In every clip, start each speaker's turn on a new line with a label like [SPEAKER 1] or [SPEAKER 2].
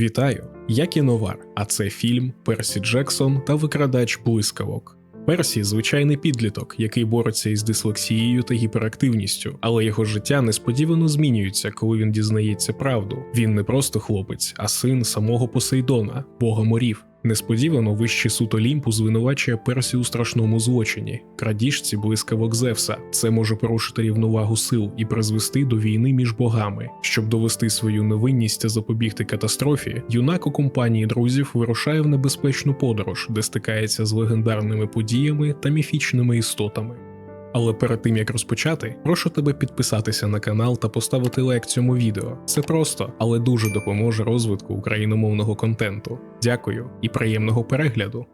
[SPEAKER 1] Вітаю! Я кіновар, а це фільм Персі Джексон та викрадач блискавок. Персі звичайний підліток, який бореться із дислексією та гіперактивністю, але його життя несподівано змінюється, коли він дізнається правду. Він не просто хлопець, а син самого Посейдона, бога морів. Несподівано вищий суд Олімпу звинувачує Персі у страшному злочині, крадіжці блискавок Зевса. Це може порушити рівновагу сил і призвести до війни між богами. Щоб довести свою невинність та запобігти катастрофі, юнак у компанії друзів вирушає в небезпечну подорож, де стикається з легендарними подіями та міфічними істотами. Але перед тим як розпочати, прошу тебе підписатися на канал та поставити лайк цьому відео. Це просто, але дуже допоможе розвитку україномовного контенту. Дякую і приємного перегляду.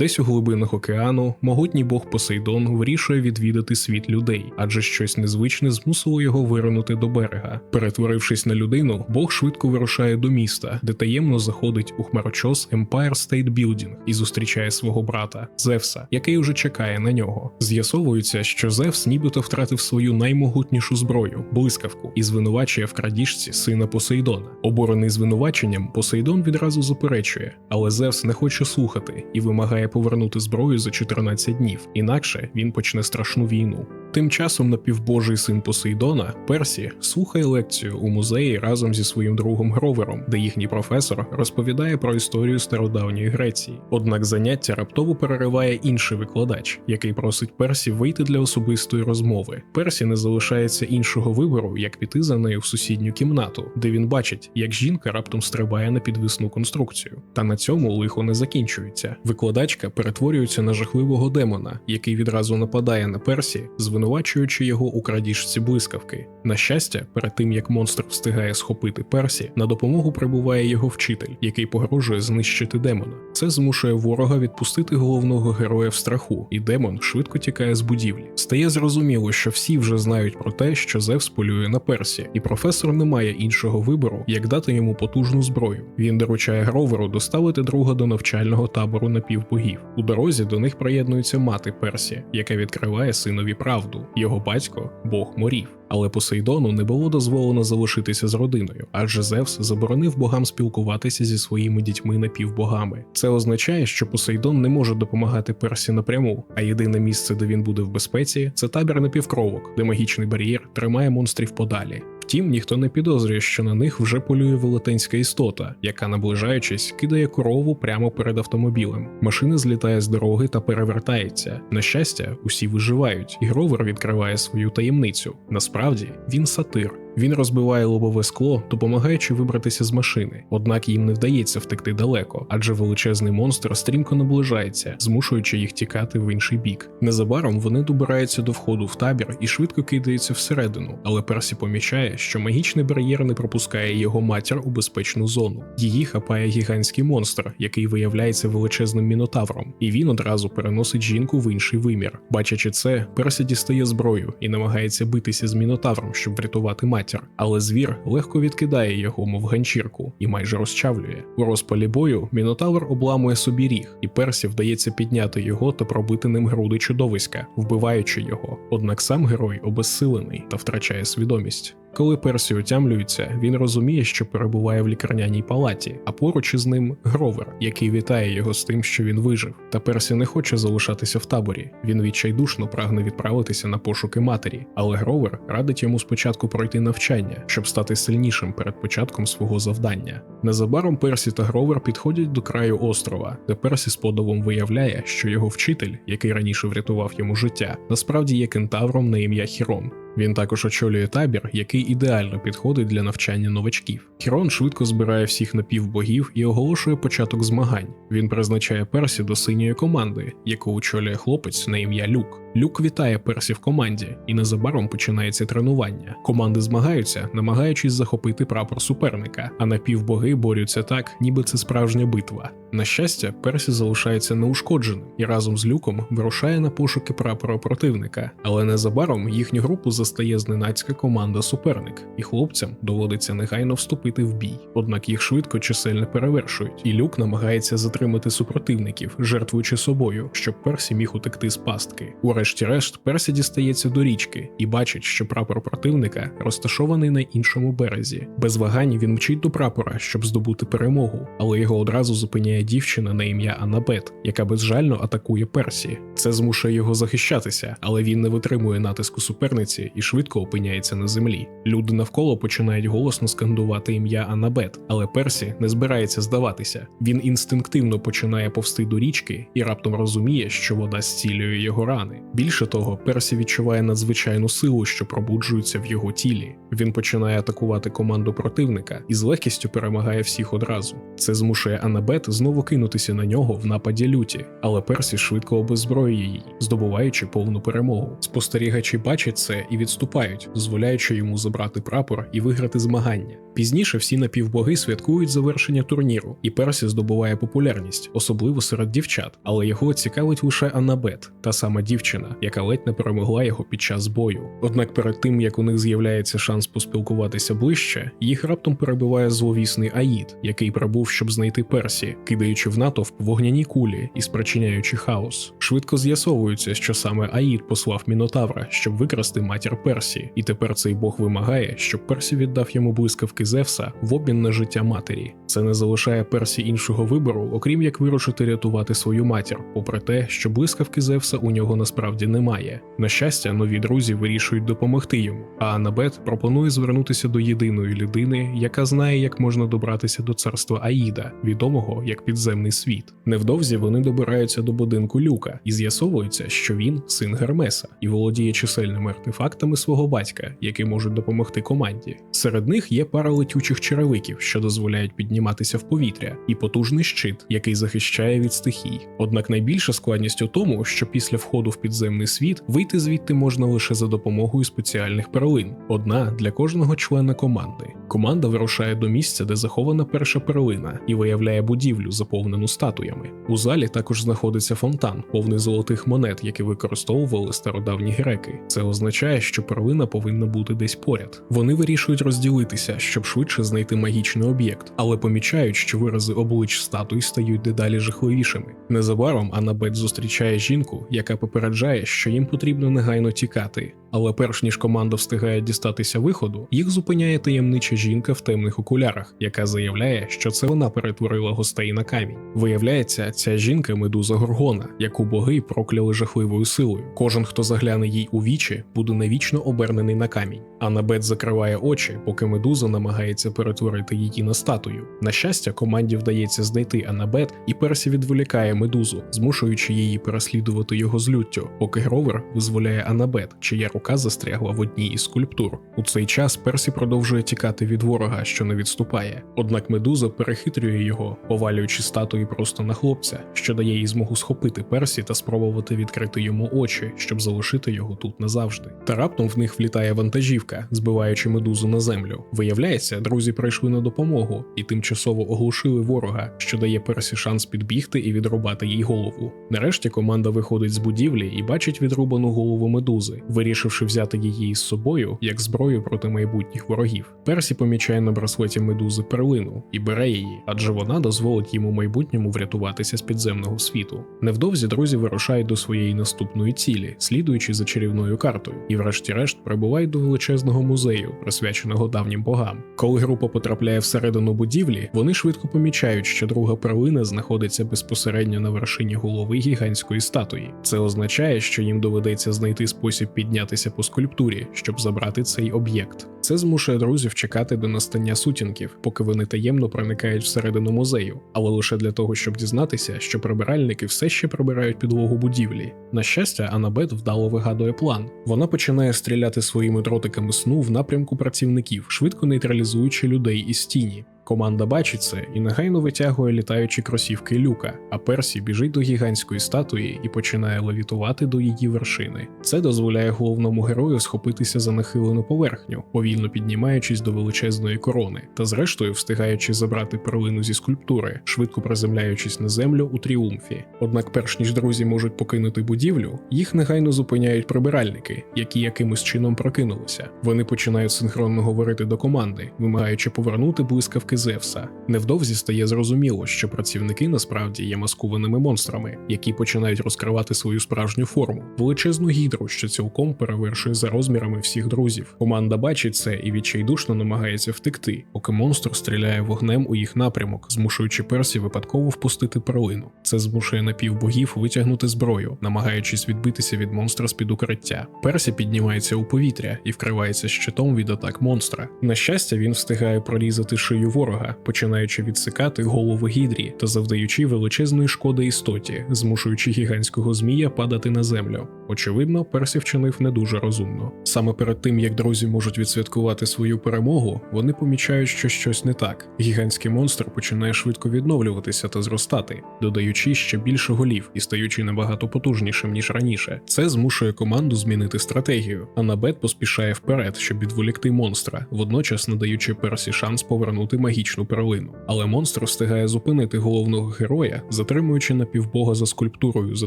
[SPEAKER 1] Десь у глибинах океану могутній бог Посейдон вирішує відвідати світ людей, адже щось незвичне змусило його виринути до берега. Перетворившись на людину, Бог швидко вирушає до міста, де таємно заходить у хмарочос Empire State Building і зустрічає свого брата Зевса, який уже чекає на нього. З'ясовується, що Зевс нібито втратив свою наймогутнішу зброю блискавку і звинувачує в крадіжці сина Посейдона. Обурений звинуваченням, Посейдон відразу заперечує, але Зевс не хоче слухати і вимагає повернути зброю за 14 днів, інакше він почне страшну війну. Тим часом напівбожий син Посейдона, Персі, слухає лекцію у музеї разом зі своїм другом Гровером, де їхній професор розповідає про історію стародавньої Греції. Однак заняття раптово перериває інший викладач, який просить Персі вийти для особистої розмови. Персі не залишається іншого вибору, як піти за нею в сусідню кімнату, де він бачить, як жінка раптом стрибає на підвісну конструкцію. Та на цьому лихо не закінчується. Викладачка перетворюється на жахливого демона, який відразу нападає на Персі, звинувачуючи його у крадіжці блискавки. На щастя, перед тим як монстр встигає схопити Персі, на допомогу прибуває його вчитель, який погрожує знищити демона. Це змушує ворога відпустити головного героя в страху, і демон швидко тікає з будівлі. Стає зрозуміло, що всі вже знають про те, що Зевс полює на Персі, і професор не має іншого вибору, як дати йому потужну зброю. Він доручає Гроверу доставити друга до навчального табору напівбогів. У дорозі до них приєднується мати Персі, яка відкриває синові правду. Його батько Бог морів. Але Посейдону не було дозволено залишитися з родиною, адже Зевс заборонив богам спілкуватися зі своїми дітьми напівбогами. Це означає, що Посейдон не може допомагати Персі напряму, а єдине місце, де він буде в безпеці, це табір напівкровок, де магічний бар'єр тримає монстрів подалі. Втім, ніхто не підозрює, що на них вже полює велетенська істота, яка, наближаючись, кидає корову прямо перед автомобілем. Машина злітає з дороги та перевертається. На щастя, усі виживають, і Гровер відкриває свою таємницю. Насправді він сатир. Він розбиває лобове скло, допомагаючи вибратися з машини, однак їм не вдається втекти далеко, адже величезний монстр стрімко наближається, змушуючи їх тікати в інший бік. Незабаром вони добираються до входу в табір і швидко кидаються всередину, але Персі помічає, що магічний бар'єр не пропускає його матір у безпечну зону. Її хапає гігантський монстр, який виявляється величезним мінотавром, і він одразу переносить жінку в інший вимір. Бачачи це, Персі дістає зброю і намагається битися з мінотавром, щоб врятувати матір матір, але звір легко відкидає його, мов ганчірку, і майже розчавлює. У розпалі бою Мінотавр обламує собі ріг, і Персі вдається підняти його та пробити ним груди чудовиська, вбиваючи його. Однак сам герой обезсилений та втрачає свідомість. Коли Персі отямлюється, він розуміє, що перебуває в лікарняній палаті, а поруч із ним Гровер, який вітає його з тим, що він вижив. Та Персі не хоче залишатися в таборі. Він відчайдушно прагне відправитися на пошуки матері, але Гровер радить йому спочатку пройти навчання, щоб стати сильнішим перед початком свого завдання. Незабаром Персі та Гровер підходять до краю острова, де Персі з подивом виявляє, що його вчитель, який раніше врятував йому життя, насправді є кентавром на ім'я Хірон. Він також очолює табір, який ідеально підходить для навчання новачків. Хірон швидко збирає всіх напівбогів і оголошує початок змагань. Він призначає Персі до синьої команди, яку очолює хлопець на ім'я Люк. Люк вітає Персі в команді, і незабаром починається тренування. Команди змагаються, намагаючись захопити прапор суперника, а напівбоги борються так, ніби це справжня битва. На щастя, Персі залишається неушкодженим і разом з люком вирушає на пошуки прапора противника, але незабаром їхню групу застає зненацька команда суперник, і хлопцям доводиться негайно вступити в бій. Однак їх швидко чисельно перевершують, і люк намагається затримати супротивників, жертвуючи собою, щоб Персі міг утекти з пастки. Врешті-решт, Персі дістається до річки і бачить, що прапор противника розташований на іншому березі. Без вагань він мчить до прапора, щоб здобути перемогу, але його одразу зупиняє дівчина на ім'я Аннабет, яка безжально атакує Персі. Це змушує його захищатися, але він не витримує натиску суперниці і швидко опиняється на землі. Люди навколо починають голосно скандувати ім'я Аннабет, але Персі не збирається здаватися. Він інстинктивно починає повсти до річки і раптом розуміє, що вода зцілює його рани. Більше того, Персі відчуває надзвичайну силу, що пробуджується в його тілі. Він починає атакувати команду противника і з легкістю перемагає всіх одразу. Це змушує Аннабет знову кинутися на нього в нападі люті, але Персі швидко обеззброює її, здобуваючи повну перемогу. Спостерігачі бачать це і відступають, дозволяючи йому забрати прапор і виграти змагання. Пізніше всі напівбоги святкують завершення турніру, і Персі здобуває популярність, особливо серед дівчат, але його цікавить лише Аннабет, та сама дівчина, яка ледь не перемогла його під час бою. Однак перед тим як у них з'являється шанс поспілкуватися ближче, їх раптом перебиває зловісний Аїд, який прибув, щоб знайти Персі, кидаючи в натовп вогняні кулі і спричиняючи хаос. Швидко з'ясовується, що саме Аїд послав Мінотавра, щоб викрасти матір Персі, і тепер цей бог вимагає, щоб Персі віддав йому блискавки Зевса в обмін на життя матері. Це не залишає Персі іншого вибору, окрім як вирушити рятувати свою матір, попри те, що блискавки Зевса у нього насправді немає. На щастя, нові друзі вирішують допомогти йому. А Анабет пропонує звернутися до єдиної людини, яка знає, як можна добратися до царства Аїда, відомого як підземний світ. Невдовзі вони добираються до будинку Люка і з'ясовується, що він син Гермеса і володіє чисельними артефактами свого батька, які можуть допомогти команді. Серед них є пара летючих черевиків, що дозволяють підніматися в повітря, і потужний щит, який захищає від стихій. Однак найбільша складність у тому, що після входу в підземний світ вийти звідти можна лише за допомогою спеціальних перлин, одна для кожного члена команди. Команда вирушає до місця, де захована перша перлина, і виявляє будівлю, заповнену статуями. У залі також знаходиться фонтан, повний золотих монет, які використовували стародавні греки. Це означає, що перлина повинна бути десь поряд. Вони вирішують розділитися, щоб швидше знайти магічний об'єкт, але помічають, що вирази облич статуй стають дедалі жахливішими. Незабаром Аннабет зустрічає жінку, яка попереджає, що їм потрібно негайно тікати. Але перш ніж команда встигає дістатися виходу, їх зупиняє таємнича жінка в темних окулярах, яка заявляє, що це вона перетворила гостей на камінь. Виявляється, ця жінка медуза Горгона, яку боги прокляли жахливою силою. Кожен, хто загляне їй у вічі, буде навічно обернений на камінь. Анабет закриває очі, поки медуза намагається перетворити її на статую. На щастя, команді вдається знайти Анабет, і Персі відволікає медузу, змушуючи її переслідувати його з люттю, поки Гровер визволяє Анабет, чия рука застрягла в одній із скульптур. У цей час Персі продовжує тікати від ворога, що не відступає. Однак медуза перехитрює його, повалюючи статуї просто на хлопця, що дає їй змогу схопити Персі та спробувати відкрити йому очі, щоб залишити його тут назавжди. Та раптом в них влітає вантажівка, збиваючи медузу на землю. Виявляється, друзі прийшли на допомогу і тимчасово оглушили ворога, що дає Персі шанс підбігти і відрубати їй голову. Нарешті команда виходить з будівлі і бачить відрубану голову медузи, вирішивши взяти її із собою як зброю проти майбутніх ворогів. Персі помічає на браслеті медузи перлину і бере її, адже вона дозволить їм у майбутньому врятуватися з підземного світу. Невдовзі друзі вирушають до своєї наступної цілі, слідуючи за чарівною картою, і, врешті-решт, прибувають до величезного музею, присвяченого давнім богам. Коли група потрапляє всередину будівлі, вони швидко помічають, що друга перлина знаходиться безпосередньо на вершині голови гігантської статуї. Це означає, що їм доведеться знайти спосіб піднятися по скульптурі, щоб забрати цей об'єкт. Це змушує друзів чекати до настання сутінків, поки вони таємно проникають всередину музею, але лише для того, щоб дізнатися, що прибиральники все ще прибирають підлогу будівлі. На щастя, Анабет вдало вигадує план. Вона починає стріляти своїми дротиками сну в напрямку працівників, швидко нейтралізуючи людей із тіні. Команда бачить це і негайно витягує літаючі кросівки люка, а Персі біжить до гігантської статуї і починає левітувати до її вершини. Це дозволяє головному герою схопитися за нахилену поверхню, повільно піднімаючись до величезної корони, та зрештою встигаючи забрати перлину зі скульптури, швидко приземляючись на землю у тріумфі. Однак, перш ніж друзі можуть покинути будівлю, їх негайно зупиняють прибиральники, які якимось чином прокинулися. Вони починають синхронно говорити до команди, вимагаючи повернути блискавки Зевса. Невдовзі стає зрозуміло, що працівники насправді є маскованими монстрами, які починають розкривати свою справжню форму, величезну гідру, що цілком перевершує за розмірами всіх друзів. Команда бачить це і відчайдушно намагається втекти, поки монстр стріляє вогнем у їх напрямок, змушуючи Персі випадково впустити перлину. Це змушує напівбогів витягнути зброю, намагаючись відбитися від монстра з під укриття. Персі піднімається у повітря і вкривається щитом від атак монстра. На щастя, він встигає прорізати шию ворога, починаючи відсикати голову гідрі та завдаючи величезної шкоди істоті, змушуючи гігантського змія падати на землю. Очевидно, Персі вчинив не дуже розумно. Саме перед тим як друзі можуть відсвяткувати свою перемогу, вони помічають, що щось не так. Гігантський монстр починає швидко відновлюватися та зростати, додаючи ще більше голів і стаючи набагато потужнішим ніж раніше. Це змушує команду змінити стратегію. Анабет поспішає вперед, щоб відволікти монстра, водночас надаючи Персі шанс повернути магічну перлину. Але монстр встигає зупинити головного героя, затримуючи напівбога за скульптурою за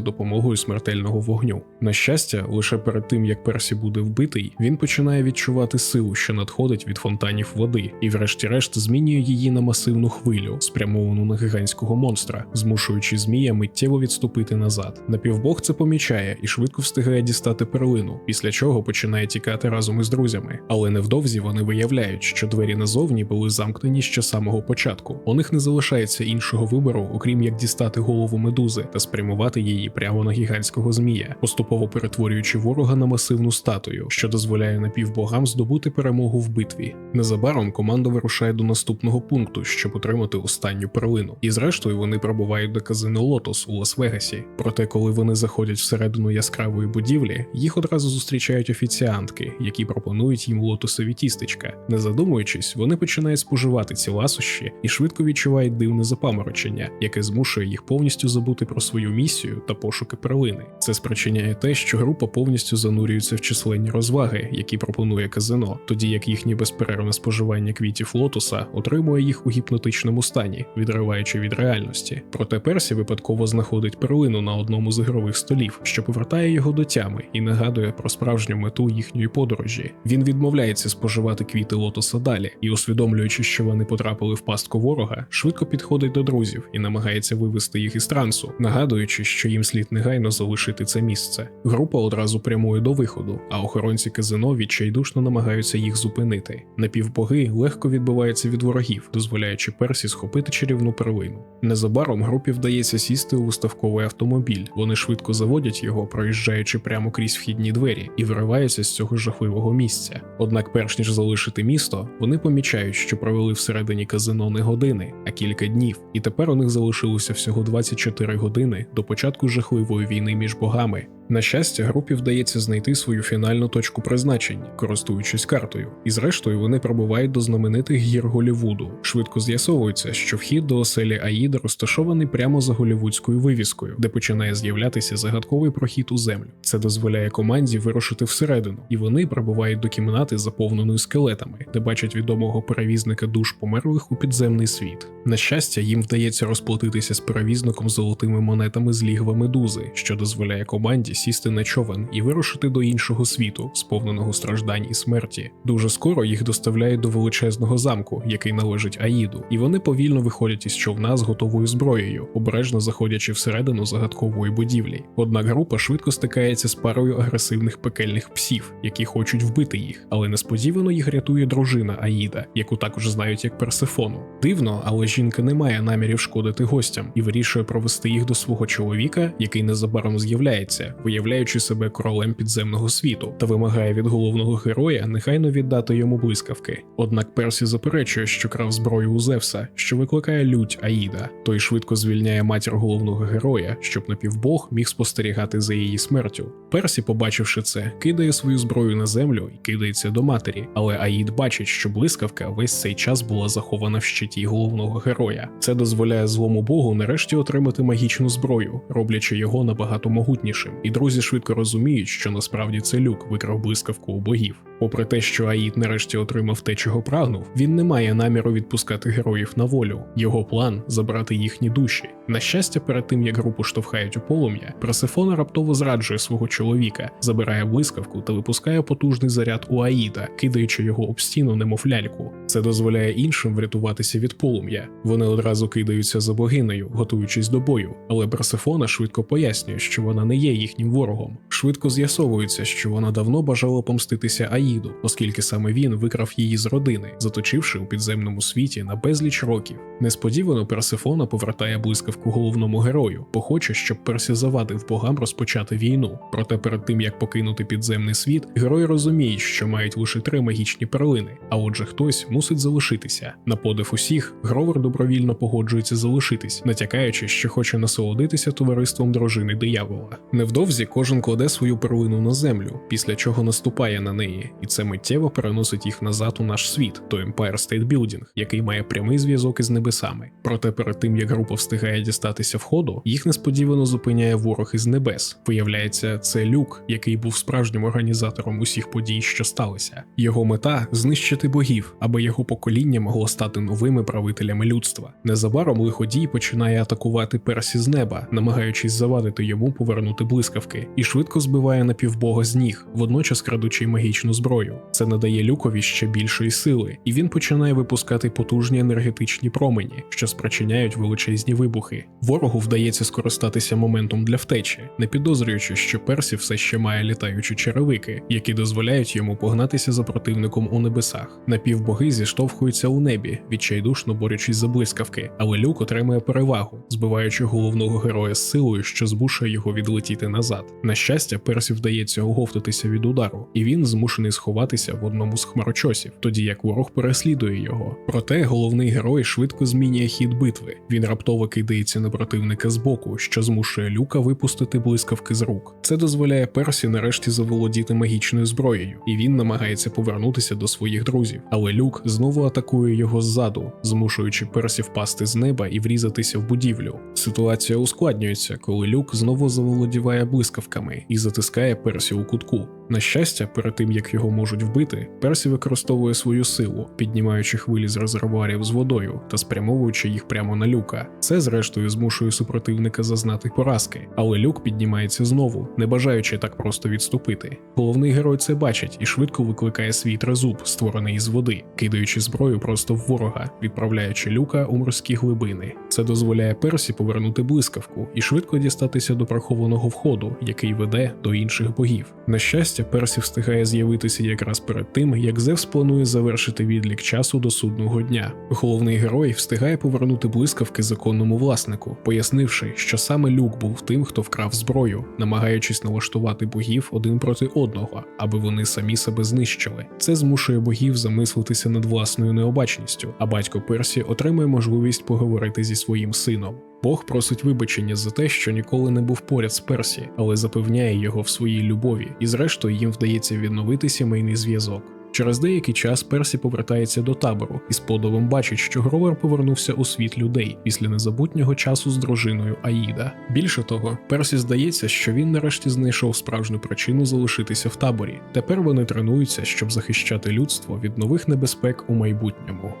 [SPEAKER 1] допомогою смертельного вогню. На щастя, лише перед тим як Персі буде вбитий, він починає відчувати силу, що надходить від фонтанів води, і, врешті-решт, змінює її на масивну хвилю, спрямовану на гігантського монстра, змушуючи змія миттєво відступити назад. Напівбог це помічає і швидко встигає дістати перлину, після чого починає тікати разом із друзями. Але невдовзі вони виявляють, що двері назовні були замкнені ще самого початку. У них не залишається іншого вибору, окрім як дістати голову медузи та спрямувати її прямо на гігантського змія, поступово перетворюючи ворога на масивну статую, що дозволяє напівбогам здобути перемогу в битві. Незабаром команда вирушає до наступного пункту, щоб отримати останню перлину. І зрештою вони пробувають до казино Лотос у Лас-Вегасі. Проте, коли вони заходять всередину яскравої будівлі, їх одразу зустрічають офіціантки, які пропонують їм лотосові тістечка. Не задумуючись, вони починають споживати ці ласощі і швидко відчувають дивне запаморочення, яке змушує їх повністю забути про свою місію та пошуки перлини. Це спричиняє те, що група повністю занурюється в численні розваги, які пропонує казино, тоді як їхнє безперервне споживання квітів лотоса отримує їх у гіпнотичному стані, відриваючи від реальності. Проте Персі випадково знаходить перлину на одному з ігрових столів, що повертає його до тями і нагадує про справжню мету їхньої подорожі. Він відмовляється споживати квіти лотоса далі і, усвідомлюючи, що вони потрапили в пастку ворога, швидко підходить до друзів і намагається вивести їх із трансу, нагадуючи, що їм слід негайно залишити це місце. Група одразу прямує до виходу, а охоронці казино відчайдушно намагаються їх зупинити. Напівбоги легко відбиваються від ворогів, дозволяючи Персі схопити чарівну перлину. Незабаром групі вдається сісти у виставковий автомобіль. Вони швидко заводять його, проїжджаючи прямо крізь вхідні двері, і вириваються з цього жахливого місця. Однак, перш ніж залишити місто, вони помічають, що провели всередині казино не години, а кілька днів, і тепер у них залишилося всього 24 години до початку жахливої війни між богами. На щастя, групі вдається знайти свою фінальну точку призначення, користуючись картою, і зрештою вони прибувають до знаменитих гір Голівуду. Швидко з'ясовується, що вхід до оселі Аїда розташований прямо за голівудською вивіскою, де починає з'являтися загадковий прохід у землю. Це дозволяє команді вирушити всередину, і вони прибувають до кімнати, заповненої скелетами, де бачать відомого перевізника душ померлих у підземний світ. На щастя, їм вдається розплатитися з перевізником золотими монетами з лігва медузи, що дозволяє команді сісти на човен і вирушити до іншого світу, сповненого страждань і смерті. Дуже скоро їх доставляють до величезного замку, який належить Аїду, і вони повільно виходять із човна з готовою зброєю, обережно заходячи всередину загадкової будівлі. Однак група швидко стикається з парою агресивних пекельних псів, які хочуть вбити їх, але несподівано їх рятує дружина Аїда, яку також знають як Персефону. Дивно, але жінка не має намірів шкодити гостям і вирішує провести їх до свого чоловіка, який незабаром з'являється, виявляючи себе королем підземного світу, та вимагає від головного героя негайно віддати йому блискавки. Однак Персі заперечує, що крав зброю у Зевса, що викликає лють Аїда. Той швидко звільняє матір головного героя, щоб напівбог міг спостерігати за її смертю. Персі, побачивши це, кидає свою зброю на землю і кидається до матері, але Аїд бачить, що блискавка весь цей час була захована в щиті головного героя. Це дозволяє злому богу нарешті отримати магічну зброю, роблячи його набагато могутнішим. І друзі швидко розуміють, що насправді це люк викрав блискавку у богів. Попри те, що Аїд нарешті отримав те, чого прагнув, він не має наміру відпускати героїв на волю. Його план забрати їхні душі. На щастя, перед тим як групу штовхають у полум'я, Персефона раптово зраджує свого чоловіка, забирає блискавку та випускає потужний заряд у Аїда, кидаючи його об стіну, немов ляльку. Це дозволяє іншим врятуватися від полум'я. Вони одразу кидаються за богинею, готуючись до бою. Але Персефона швидко пояснює, що вона не є їхнім ворогом. Швидко з'ясовується, що вона давно бажала помститися Аїду, оскільки саме він викрав її з родини, заточивши у підземному світі на безліч років. Несподівано Персефона повертає блискавку головному герою, бо хоче, щоб Персі завадив богам розпочати війну. Проте перед тим як покинути підземний світ, герої розуміють, що мають лише три магічні перлини, а отже, хтось мусить залишитися. На подив усіх, Гровер добровільно погоджується залишитись, натякаючи, що хоче насолодитися товариством дружини диявола. Невдовзі кожен кладе свою перлину на землю, після чого наступає на неї, і це миттєво переносить їх назад у наш світ, до Empire State Building, який має прямий зв'язок із небесами. Проте перед тим як група встигає дістатися входу, їх несподівано зупиняє ворог із небес. Виявляється, це люк, який був справжнім організатором усіх подій, що сталися. Його мета знищити богів, аби його покоління могло стати новими правителями людства. Незабаром лиходій починає атакувати персі з неба, намагаючись завадити йому повернути блискавки, і швидко збиває напівбога з ніг, водночас крадучи магічну зброю. Це надає люкові ще більшої сили, і він починає випускати потужні енергетичні промені, що спричиняють величезні вибухи. Ворогу вдається скористатися моментом для втечі, не підозрюючи, що персі все ще має літаючі черевики, які дозволяють йому погнатися за противником у небесах. Напівбоги зіштовхуються у небі, відчайдушно борючись за блискавки, але люк отримує перевагу, збиваючи головного героя з силою, що змушує його відлетіти назад. На щастя, персі вдається оговтатися від удару, і він змушений сховатися в одному з хмарочосів, тоді як ворог переслідує його. Проте головний герой швидко змінює хід битви. Він раптово кидається на противника з боку, що змушує люка випустити блискавки з рук. Це дозволяє Персі нарешті заволодіти магічною зброєю, і він намагається повернутися до своїх друзів. Але люк знову атакує його ззаду, змушуючи Персі впасти з неба і врізатися в будівлю. Ситуація ускладнюється, коли люк знову заволодіває блискавками і затискає Персі у кутку. На щастя, перед тим як його можуть вбити, Персі використовує свою силу, піднімаючи хвилі з резервуарів з водою та спрямовуючи їх прямо на люка. Це, зрештою, змушує супротивника зазнати поразки, але люк піднімається знову, не бажаючи так просто відступити. Головний герой це бачить і швидко викликає свій трезуб, створений із води, кидаючи зброю просто в ворога, відправляючи люка у морські глибини. Це дозволяє Персі повернути блискавку і швидко дістатися до прихованого входу, який веде до інших богів. На щастя, Персі встигає з'явитися якраз перед тим, як Зевс планує завершити відлік часу до судного дня. Головний герой встигає повернути блискавки законному власнику, пояснивши, що саме люк був тим, хто вкрав зброю, намагаючись налаштувати богів один проти одного, аби вони самі себе знищили. Це змушує богів замислитися над власною необачністю, а батько Персі отримує можливість поговорити зі своїм сином. Бог просить вибачення за те, що ніколи не був поряд з Персі, але запевняє його в своїй любові, і зрештою їм вдається відновити сімейний зв'язок. Через деякий час Персі повертається до табору і з подивом бачить, що Гровер повернувся у світ людей після незабутнього часу з дружиною Аїда. Більше того, Персі здається, що він нарешті знайшов справжню причину залишитися в таборі. Тепер вони тренуються, щоб захищати людство від нових небезпек у майбутньому.